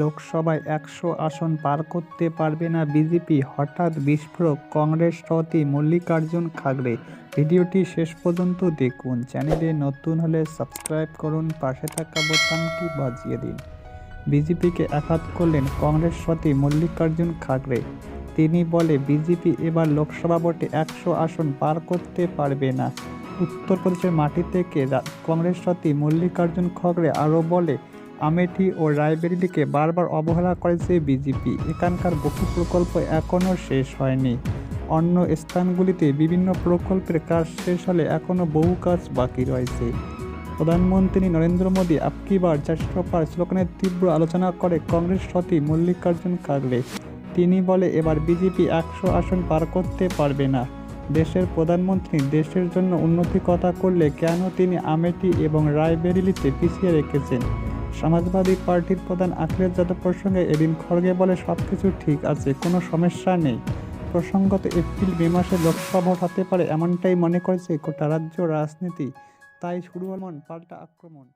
লোকসভায় একশো আসন পার করতে পারবে না বিজেপি। হঠাৎ বিস্ফোরক কংগ্রেস সভাপতি মল্লিকার্জুন খাগড়ে। ভিডিওটি শেষ পর্যন্ত দেখুন। চ্যানেলে নতুন হলে সাবস্ক্রাইব করুন। পাশে থাকা বোতামটি বাজিয়ে দিন। বিজেপিকে আঘাত করলেন কংগ্রেস সভাপতি মল্লিকার্জুন খাগড়ে। তিনি বলে, বিজেপি এবার লোকসভা ভোটে একশো আসন পার করতে পারবে না। উত্তরপ্রদেশের মাটি থেকে কংগ্রেস সভাপতি মল্লিকার্জুন খাগড়ে আরও বলে আমেঠি ও রায়বেরিলিকে বারবার অবহেলা করেছে বিজেপি এখানকার বহু প্রকল্প এখনও শেষ হয়নি। অন্য স্থানগুলিতে বিভিন্ন প্রকল্পের কাজ শেষ হলে এখনও বহু কাজ বাকি রয়েছে। প্রধানমন্ত্রী নরেন্দ্র মোদী আপকি বার চারশো স্লোগানের তীব্র আলোচনা করে কংগ্রেস সতী মল্লিকার্জুন খাগড়ে তিনি বলে, এবার বিজেপি একশো আসন পার করতে পারবে না। দেশের প্রধানমন্ত্রী দেশের জন্য উন্নতি কথা করলে কেন তিনি আমেটি এবং রায়বেরিলিতে পিছিয়ে রেখেছেন? সমাজবাদী পার্টির প্রধান আখিলেশ যাদব প্রসঙ্গে এদিন খড়গে বলে সব কিছু ঠিক আছে, কোনো সমস্যা নেই। প্রসঙ্গত এপ্রিল, মে মাসে লোকসভা হতে পারে, এমনটাই মনে করেছে গোটা রাজ্য রাজনীতি। তাই শুরু হল পাল্টা আক্রমণ।